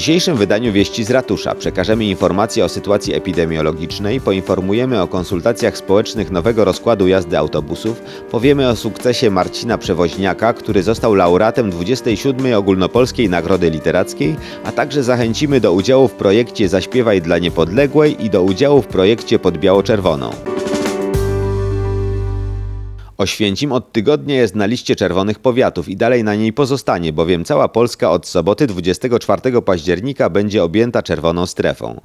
dzisiejszym wydaniu Wieści z Ratusza przekażemy informacje o sytuacji epidemiologicznej, poinformujemy o konsultacjach społecznych nowego rozkładu jazdy autobusów, powiemy o sukcesie Marcina Przewoźniaka, który został laureatem 27. Ogólnopolskiej Nagrody Literackiej, a także zachęcimy do udziału w projekcie Zaśpiewaj dla Niepodległej i do udziału w projekcie Pod Biało-Czerwoną. Oświęcim od tygodnia jest na liście czerwonych powiatów i dalej na niej pozostanie, bowiem cała Polska od soboty 24 października będzie objęta czerwoną strefą.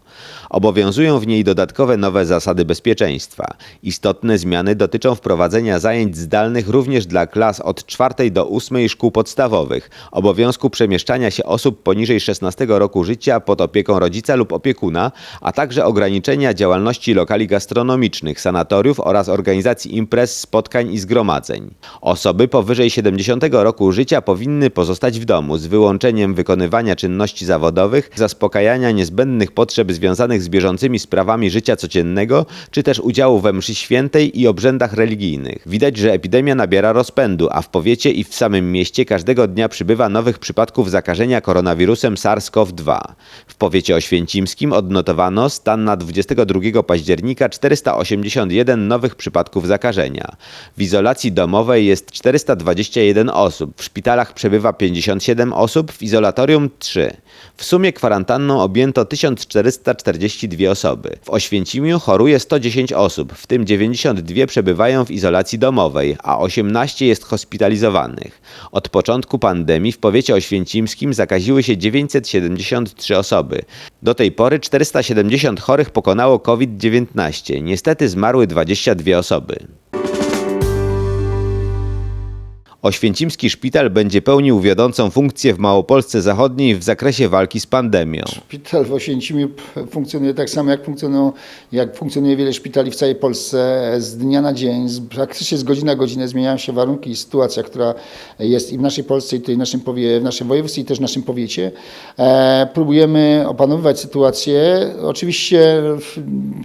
Obowiązują w niej dodatkowe nowe zasady bezpieczeństwa. Istotne zmiany dotyczą wprowadzenia zajęć zdalnych również dla klas od 4 do 8 szkół podstawowych, obowiązku przemieszczania się osób poniżej 16 roku życia pod opieką rodzica lub opiekuna, a także ograniczenia działalności lokali gastronomicznych, sanatoriów oraz organizacji imprez, spotkań i zgromadzeń. Osoby powyżej 70 roku życia powinny pozostać w domu z wyłączeniem wykonywania czynności zawodowych, zaspokajania niezbędnych potrzeb związanych z bieżącymi sprawami życia codziennego, czy też udziału we mszy świętej i obrzędach religijnych. Widać, że epidemia nabiera rozpędu, a w powiecie i w samym mieście każdego dnia przybywa nowych przypadków zakażenia koronawirusem SARS-CoV-2. W powiecie oświęcimskim odnotowano stan na 22 października 481 nowych przypadków zakażenia. W izolacji domowej jest 421 osób, w szpitalach przebywa 57 osób, w izolatorium 3. W sumie kwarantanną objęto 1442 osoby. W Oświęcimiu choruje 110 osób, w tym 92 przebywają w izolacji domowej, a 18 jest hospitalizowanych. Od początku pandemii w powiecie oświęcimskim zakaziły się 973 osoby. Do tej pory 470 chorych pokonało COVID-19. Niestety zmarły 22 osoby. Oświęcimski szpital będzie pełnił wiodącą funkcję w Małopolsce Zachodniej w zakresie walki z pandemią. Szpital w Oświęcimiu funkcjonuje tak samo, jak, jak funkcjonuje wiele szpitali w całej Polsce. Z dnia na dzień, z, praktycznie z godziny na godzinę zmieniają się warunki i sytuacja, która jest i w naszej Polsce, i tutaj w naszym, powie, w naszym województwie, i też w naszym powiecie. E, próbujemy opanowywać sytuację. Oczywiście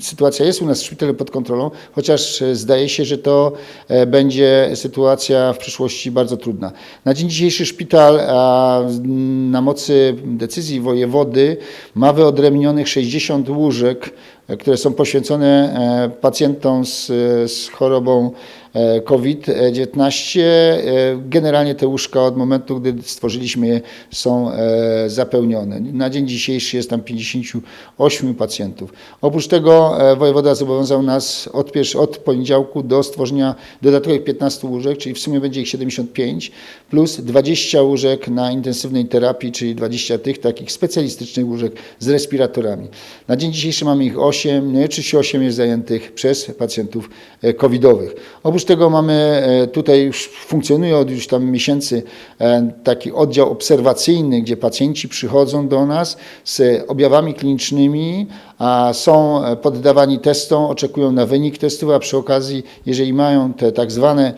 sytuacja jest u nas w szpitalu pod kontrolą, chociaż e, zdaje się, że to e, będzie sytuacja w przyszłości bardzo trudna. Na dzień dzisiejszy szpital na mocy decyzji wojewody ma wyodrębnionych 60 łóżek, które są poświęcone e, pacjentom z, z chorobą e, COVID-19. E, Generalnie te łóżka od momentu, gdy stworzyliśmy je, są zapełnione. Na dzień dzisiejszy jest tam 58 pacjentów. Oprócz tego wojewoda zobowiązał nas od, od poniedziałku do stworzenia dodatkowych 15 łóżek, czyli w sumie będzie ich 75, plus 20 łóżek na intensywnej terapii, czyli 20 tych takich specjalistycznych łóżek z respiratorami. Na dzień dzisiejszy mamy ich 8, no i oczywiście 8 jest zajętych przez pacjentów e, covidowych. Oprócz tego mamy e, tutaj już funkcjonuje od już tam miesięcy e, taki oddział obserwacyjny, gdzie pacjenci przychodzą do nas z objawami klinicznymi, a są poddawani testom, oczekują na wynik testów, a przy okazji, jeżeli mają te tak zwane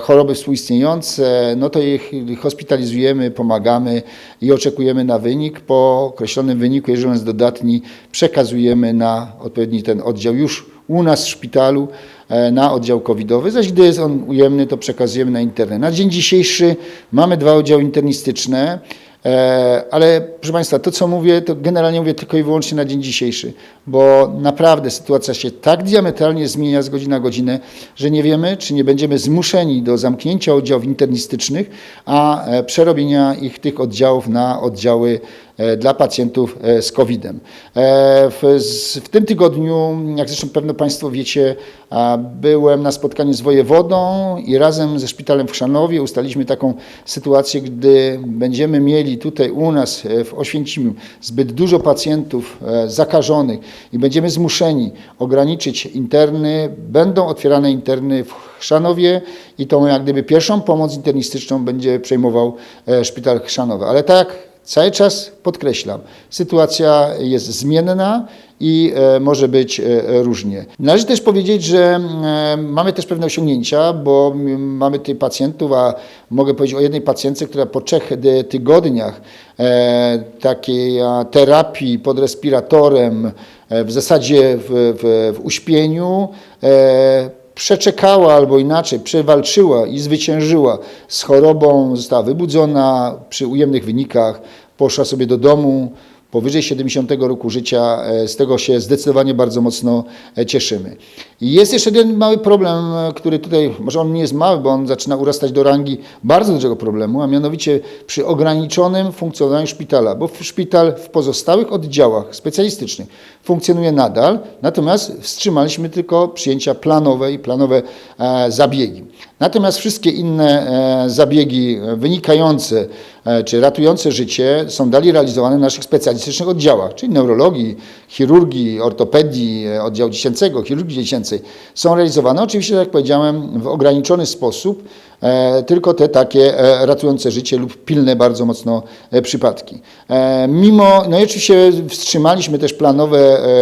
choroby współistniejące, no to ich hospitalizujemy, pomagamy i oczekujemy na wynik. Po określonym wyniku, jeżeli on jest dodatni, przekazujemy na odpowiedni ten oddział już u nas w szpitalu e, na oddział covidowy, zaś gdy jest on ujemny, to przekazujemy na internet. Na dzień dzisiejszy mamy dwa oddziały internistyczne. E, Ale proszę Państwa, to co mówię, to generalnie mówię tylko i wyłącznie na dzień dzisiejszy, bo naprawdę sytuacja się tak diametralnie zmienia z godziny na godzinę, że nie wiemy, czy nie będziemy zmuszeni do zamknięcia oddziałów internistycznych, a e, przerobienia ich tych oddziałów na oddziały dla pacjentów e, z COVID-em. E, W, w tym tygodniu, jak zresztą pewno Państwo wiecie, byłem na spotkaniu z wojewodą i razem ze szpitalem w Chrzanowie ustaliliśmy taką sytuację, gdy będziemy mieli tutaj u nas e, w Oświęcimiu zbyt dużo pacjentów e, zakażonych i będziemy zmuszeni ograniczyć interny, będą otwierane interny w Chrzanowie i tą jak gdyby pierwszą pomoc internistyczną będzie przejmował e, szpital Chrzanowy. Ale tak Cały czas podkreślam, sytuacja jest zmienna i e, może być e, różnie. Należy też powiedzieć, że e, mamy też pewne osiągnięcia, bo mamy tych pacjentów, a mogę powiedzieć o jednej pacjentce, która po trzech tygodniach takiej terapii pod respiratorem, w zasadzie w, w, w uśpieniu, przeczekała albo inaczej przewalczyła i zwyciężyła z chorobą, została wybudzona przy ujemnych wynikach, poszła sobie do domu powyżej 70 roku życia. E, Z tego się zdecydowanie bardzo mocno e, cieszymy. I jest jeszcze jeden mały problem, e, który tutaj, może on nie jest mały, bo on zaczyna urastać do rangi bardzo dużego problemu, a mianowicie przy ograniczonym funkcjonowaniu szpitala, bo szpital w pozostałych oddziałach specjalistycznych funkcjonuje nadal, natomiast wstrzymaliśmy tylko przyjęcia planowe i planowe zabiegi. Natomiast wszystkie inne zabiegi wynikające czy ratujące życie są dalej realizowane w naszych specjalistycznych oddziałach, czyli neurologii, chirurgii, ortopedii, e, oddziału dziecięcego, chirurgii dziecięcej. Są realizowane oczywiście, tak jak powiedziałem, w ograniczony sposób, e, tylko te takie e, ratujące życie lub pilne bardzo mocno e, przypadki. E, Mimo, no i oczywiście wstrzymaliśmy też planowe,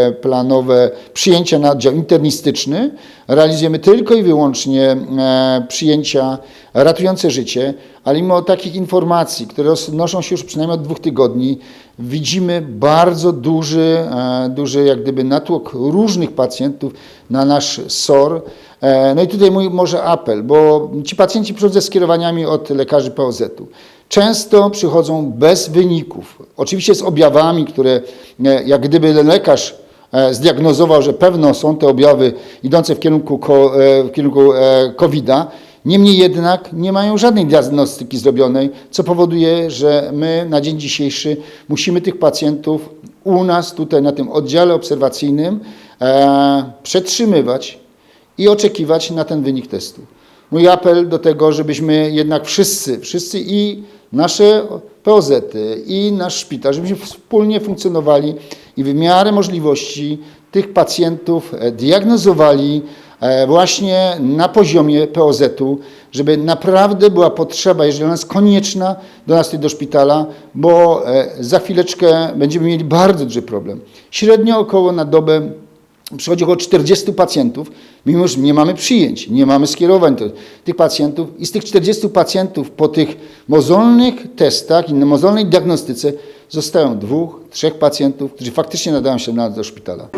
e, planowe przyjęcia na oddział internistyczny. Realizujemy tylko i wyłącznie e, przyjęcia ratujące życie, ale mimo takich informacji, które roznoszą się już przynajmniej od dwóch tygodni, widzimy bardzo duży, e, duży jak gdyby natłok różnych pacjentów na nasz SOR. E, No i tutaj mój może apel, bo ci pacjenci przychodzą ze skierowaniami od lekarzy POZ-u. Często przychodzą bez wyników, oczywiście z objawami, które e, jak gdyby lekarz zdiagnozował, że pewno są te objawy idące w kierunku, w kierunku COVID-a, Niemniej jednak nie mają żadnej diagnostyki zrobionej, co powoduje, że my na dzień dzisiejszy musimy tych pacjentów u nas tutaj na tym oddziale obserwacyjnym e, przetrzymywać i oczekiwać na ten wynik testu. Mój apel do tego, żebyśmy jednak wszyscy, wszyscy i nasze POZ-y i nasz szpital, żebyśmy wspólnie funkcjonowali i w miarę możliwości tych pacjentów e, diagnozowali właśnie na poziomie POZ-u, żeby naprawdę była potrzeba, jeżeli ona jest konieczna, do nas tutaj do szpitala, bo e, za chwileczkę będziemy mieli bardzo duży problem. Średnio około na dobę przychodzi około 40 pacjentów, mimo że nie mamy przyjęć, nie mamy skierowań do tych pacjentów i z tych 40 pacjentów po tych mozolnych testach i mozolnej diagnostyce zostają dwóch, trzech pacjentów, którzy faktycznie nadają się na, do szpitala.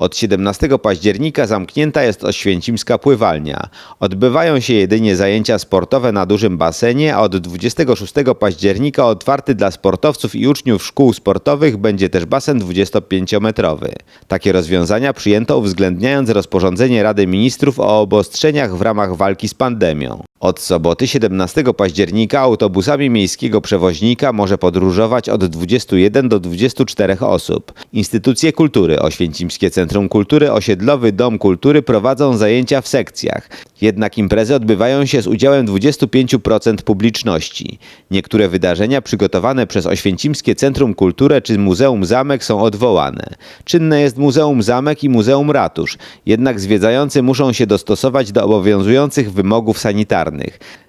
Od 17 października zamknięta jest oświęcimska pływalnia. Odbywają się jedynie zajęcia sportowe na dużym basenie, a od 26 października otwarty dla sportowców i uczniów szkół sportowych będzie też basen 25-metrowy. Takie rozwiązania przyjęto uwzględniając rozporządzenie Rady Ministrów o obostrzeniach w ramach walki z pandemią. Od soboty 17 października autobusami miejskiego przewoźnika może podróżować od 21 do 24 osób. Instytucje kultury, Oświęcimskie Centrum Kultury, Osiedlowy Dom Kultury prowadzą zajęcia w sekcjach. Jednak imprezy odbywają się z udziałem 25% publiczności. Niektóre wydarzenia przygotowane przez Oświęcimskie Centrum Kultury czy Muzeum Zamek są odwołane. Czynne jest Muzeum Zamek i Muzeum Ratusz, jednak zwiedzający muszą się dostosować do obowiązujących wymogów sanitarnych.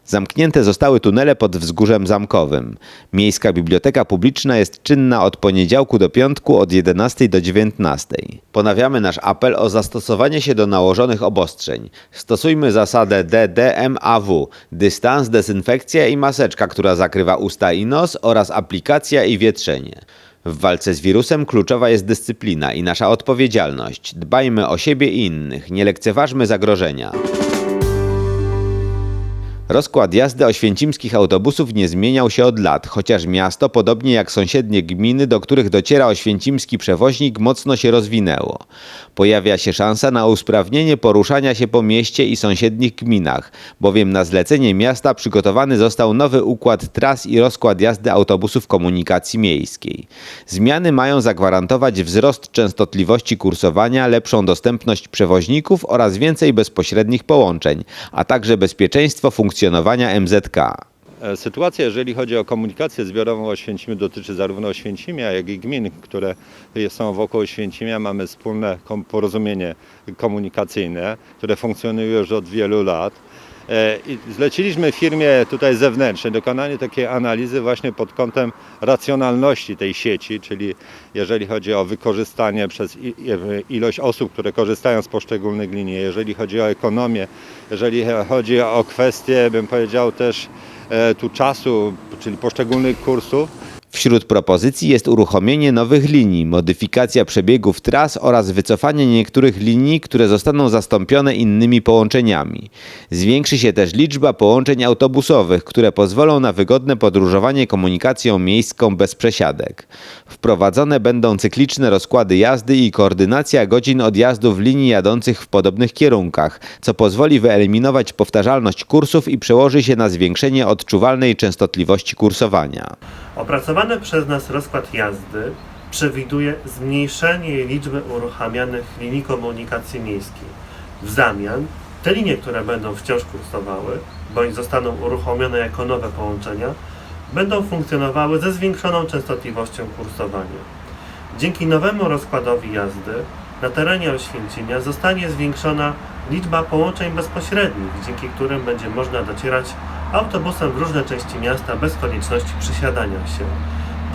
Zamknięte zostały tunele pod wzgórzem zamkowym. Miejska Biblioteka Publiczna jest czynna od poniedziałku do piątku od 11 do 19. Ponawiamy nasz apel o zastosowanie się do nałożonych obostrzeń. Stosujmy zasadę DDMAW, dystans, dezynfekcja i maseczka, która zakrywa usta i nos oraz aplikacja i wietrzenie. W walce z wirusem kluczowa jest dyscyplina i nasza odpowiedzialność. Dbajmy o siebie i innych, nie lekceważmy zagrożenia. Rozkład jazdy oświęcimskich autobusów nie zmieniał się od lat, chociaż miasto, podobnie jak sąsiednie gminy, do których dociera oświęcimski przewoźnik, mocno się rozwinęło. Pojawia się szansa na usprawnienie poruszania się po mieście i sąsiednich gminach, bowiem na zlecenie miasta przygotowany został nowy układ tras i rozkład jazdy autobusów komunikacji miejskiej. Zmiany mają zagwarantować wzrost częstotliwości kursowania, lepszą dostępność przewoźników oraz więcej bezpośrednich połączeń, a także bezpieczeństwo funkcjonowania MZK. E, Sytuacja, jeżeli chodzi o komunikację zbiorową Oświęcimiu, dotyczy zarówno Oświęcimia, jak i gmin, które są wokół Oświęcimia. Mamy wspólne porozumienie komunikacyjne, które funkcjonuje już od wielu lat. E, zleciliśmy firmie tutaj zewnętrznej dokonanie takiej analizy właśnie pod kątem racjonalności tej sieci, czyli jeżeli chodzi o wykorzystanie przez ilość osób, które korzystają z poszczególnych linii, jeżeli chodzi o ekonomię, jeżeli chodzi o kwestie, bym powiedział też e, tu czasu, czyli poszczególnych kursów, Wśród propozycji jest uruchomienie nowych linii, modyfikacja przebiegów tras oraz wycofanie niektórych linii, które zostaną zastąpione innymi połączeniami. Zwiększy się też liczba połączeń autobusowych, które pozwolą na wygodne podróżowanie komunikacją miejską bez przesiadek. Wprowadzone będą cykliczne rozkłady jazdy i koordynacja godzin odjazdów linii jadących w podobnych kierunkach, co pozwoli wyeliminować powtarzalność kursów i przełoży się na zwiększenie odczuwalnej częstotliwości kursowania. Opracowany przez nas rozkład jazdy przewiduje zmniejszenie liczby uruchamianych linii komunikacji miejskiej. W zamian te linie, które będą wciąż kursowały, bądź zostaną uruchomione jako nowe połączenia, będą funkcjonowały ze zwiększoną częstotliwością kursowania. Dzięki nowemu rozkładowi jazdy na terenie Oświęcimia zostanie zwiększona liczba połączeń bezpośrednich, dzięki którym będzie można docierać autobusem w różne części miasta bez konieczności przesiadania się.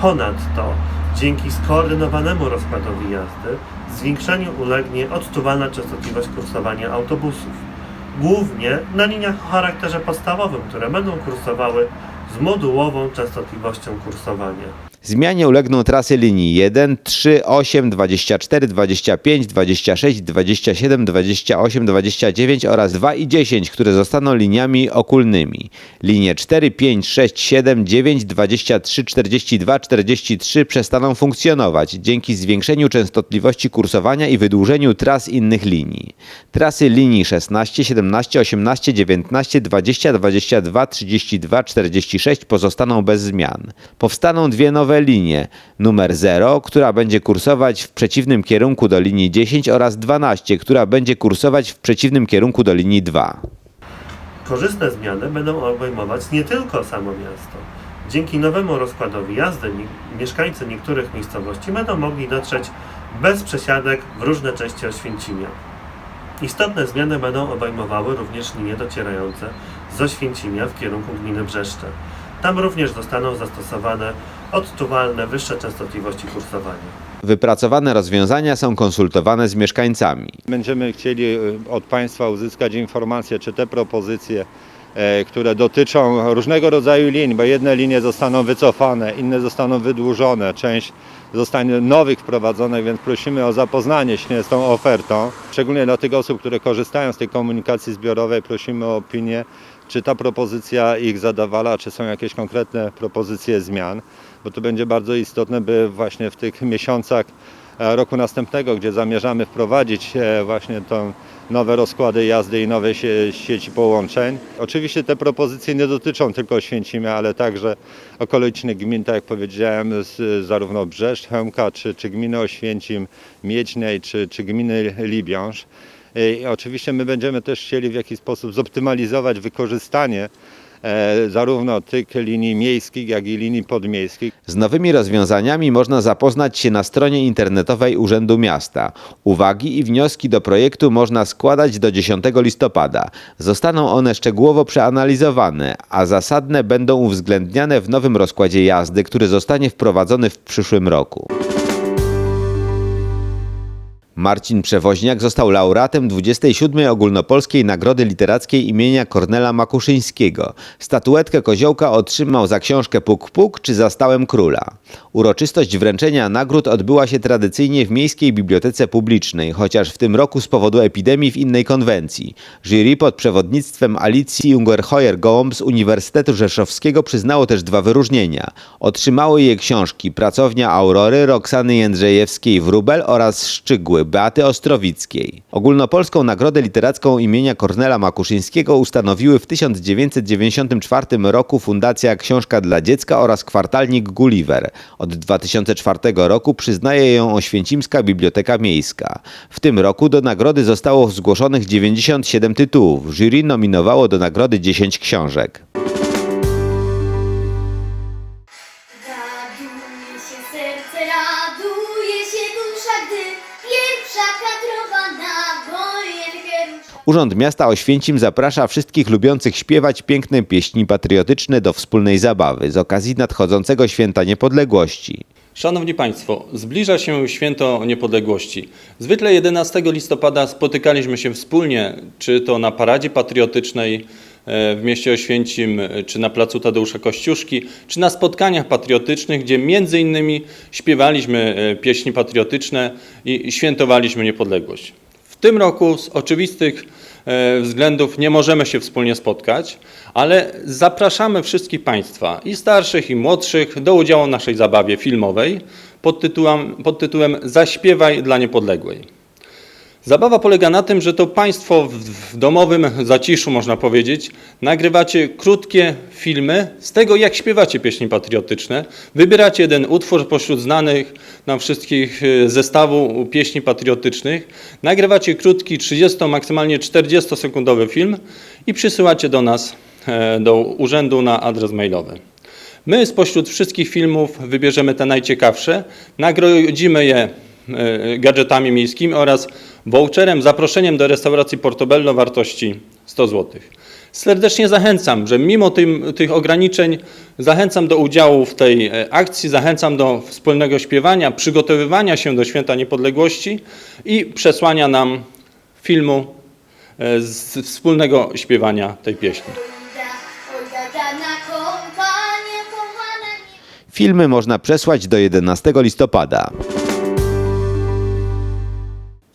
Ponadto, dzięki skoordynowanemu rozkładowi jazdy, zwiększeniu ulegnie odczuwalna częstotliwość kursowania autobusów. Głównie na liniach o charakterze podstawowym, które będą kursowały z modułową częstotliwością kursowania. Zmianie ulegną trasy linii 1, 3, 8, 24, 25, 26, 27, 28, 29 oraz 2 i 10, które zostaną liniami okulnymi. Linie 4, 5, 6, 7, 9, 23, 42, 43 przestaną funkcjonować dzięki zwiększeniu częstotliwości kursowania i wydłużeniu tras innych linii. Trasy linii 16, 17, 18, 19, 20, 22, 32, 46 pozostaną bez zmian. Powstaną dwie nowe linie. Numer 0, która będzie kursować w przeciwnym kierunku do linii 10 oraz 12, która będzie kursować w przeciwnym kierunku do linii 2. Korzystne zmiany będą obejmować nie tylko samo miasto. Dzięki nowemu rozkładowi jazdy mieszkańcy niektórych miejscowości będą mogli dotrzeć bez przesiadek w różne części Oświęcimia. Istotne zmiany będą obejmowały również linie docierające z Oświęcimia w kierunku gminy Brzeszcze. Tam również zostaną zastosowane odczuwalne wyższe częstotliwości kursowania. Wypracowane rozwiązania są konsultowane z mieszkańcami. Będziemy chcieli e, od Państwa uzyskać informacje, czy te propozycje, e, które dotyczą różnego rodzaju linii, bo jedne linie zostaną wycofane, inne zostaną wydłużone, część zostanie nowych wprowadzonych, więc prosimy o zapoznanie się z tą ofertą. Szczególnie dla tych osób, które korzystają z tej komunikacji zbiorowej, prosimy o opinię, czy ta propozycja ich zadawala, czy są jakieś konkretne propozycje zmian, bo to będzie bardzo istotne, by właśnie w tych miesiącach e, roku następnego, gdzie zamierzamy wprowadzić e, właśnie tą nowe rozkłady jazdy i nowe sie, sieci połączeń. Oczywiście te propozycje nie dotyczą tylko Oświęcimia, ale także okolicznych gmin, tak jak powiedziałem, z, zarówno Brzeszcz, Chełmka, czy, czy gminy Oświęcim, Miedźnej, czy, czy gminy Libiąż. I oczywiście my będziemy też chcieli w jakiś sposób zoptymalizować wykorzystanie zarówno tych linii miejskich, jak i linii podmiejskich. Z nowymi rozwiązaniami można zapoznać się na stronie internetowej Urzędu Miasta. Uwagi i wnioski do projektu można składać do 10 listopada. Zostaną one szczegółowo przeanalizowane, a zasadne będą uwzględniane w nowym rozkładzie jazdy, który zostanie wprowadzony w przyszłym roku. Marcin Przewoźniak został laureatem 27. Ogólnopolskiej Nagrody Literackiej imienia Kornela Makuszyńskiego. Statuetkę Koziołka otrzymał za książkę Puk Puk czy za Stałem Króla. Uroczystość wręczenia nagród odbyła się tradycyjnie w Miejskiej Bibliotece Publicznej, chociaż w tym roku z powodu epidemii w innej konwencji. Jury pod przewodnictwem Alicji Ungerhoyer-Gołąb z Uniwersytetu Rzeszowskiego przyznało też dwa wyróżnienia. Otrzymały je książki Pracownia Aurory Roxany Jędrzejewskiej-Wróbel oraz Szczygły Beaty Ostrowickiej. Ogólnopolską Nagrodę Literacką imienia Kornela Makuszyńskiego ustanowiły w 1994 roku Fundacja Książka dla Dziecka oraz kwartalnik Gulliver. Od 2004 roku przyznaje ją Oświęcimska Biblioteka Miejska. W tym roku do nagrody zostało zgłoszonych 97 tytułów. Jury nominowało do nagrody 10 książek. Urząd Miasta Oświęcim zaprasza wszystkich lubiących śpiewać piękne pieśni patriotyczne do wspólnej zabawy z okazji nadchodzącego Święta Niepodległości. Szanowni Państwo, zbliża się święto niepodległości. Zwykle 11 listopada spotykaliśmy się wspólnie, czy to na paradzie patriotycznej, w mieście Oświęcim, e, czy na placu Tadeusza Kościuszki, czy na spotkaniach patriotycznych, gdzie między innymi śpiewaliśmy e, pieśni patriotyczne i świętowaliśmy niepodległość. Tym roku z oczywistych e, względów nie możemy się wspólnie spotkać, ale zapraszamy wszystkich Państwa, i starszych, i młodszych, do udziału w naszej zabawie filmowej pod tytułem, pod tytułem Zaśpiewaj dla niepodległej. Zabawa polega na tym, że to Państwo w, domowym zaciszu, można powiedzieć, nagrywacie krótkie filmy z tego, jak śpiewacie pieśni patriotyczne. Wybieracie jeden utwór pośród znanych nam wszystkich e, zestawu pieśni patriotycznych. Nagrywacie krótki, 30, maksymalnie 40-sekundowy film i przysyłacie do nas, e, do urzędu na adres mailowy. My spośród wszystkich filmów wybierzemy te najciekawsze, nagrodzimy je gadżetami miejskimi oraz voucherem, zaproszeniem do restauracji Portobello wartości 100 zł. Serdecznie zachęcam, że mimo tym, tych ograniczeń zachęcam do udziału w tej e, akcji, zachęcam do wspólnego śpiewania, przygotowywania się do Święta Niepodległości i przesłania nam filmu e, z wspólnego śpiewania tej pieśni. Filmy można przesłać do 11 listopada.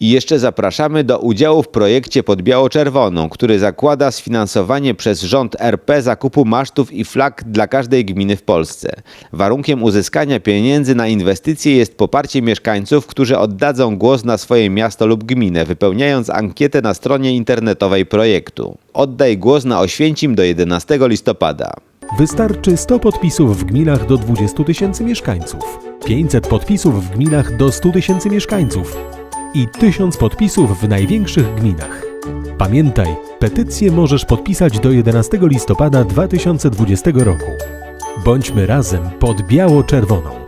I jeszcze zapraszamy do udziału w projekcie pod biało-czerwoną, który zakłada sfinansowanie przez rząd RP zakupu masztów i flag dla każdej gminy w Polsce. Warunkiem uzyskania pieniędzy na inwestycje jest poparcie mieszkańców, którzy oddadzą głos na swoje miasto lub gminę, wypełniając ankietę na stronie internetowej projektu. Oddaj głos na Oświęcim do 11 listopada. Wystarczy 100 podpisów w gminach do 20 tysięcy mieszkańców, 500 podpisów w gminach do 100 tysięcy mieszkańców i 1000 podpisów w największych gminach. Pamiętaj, petycję możesz podpisać do 11 listopada 2020 roku. Bądźmy razem pod biało-czerwoną.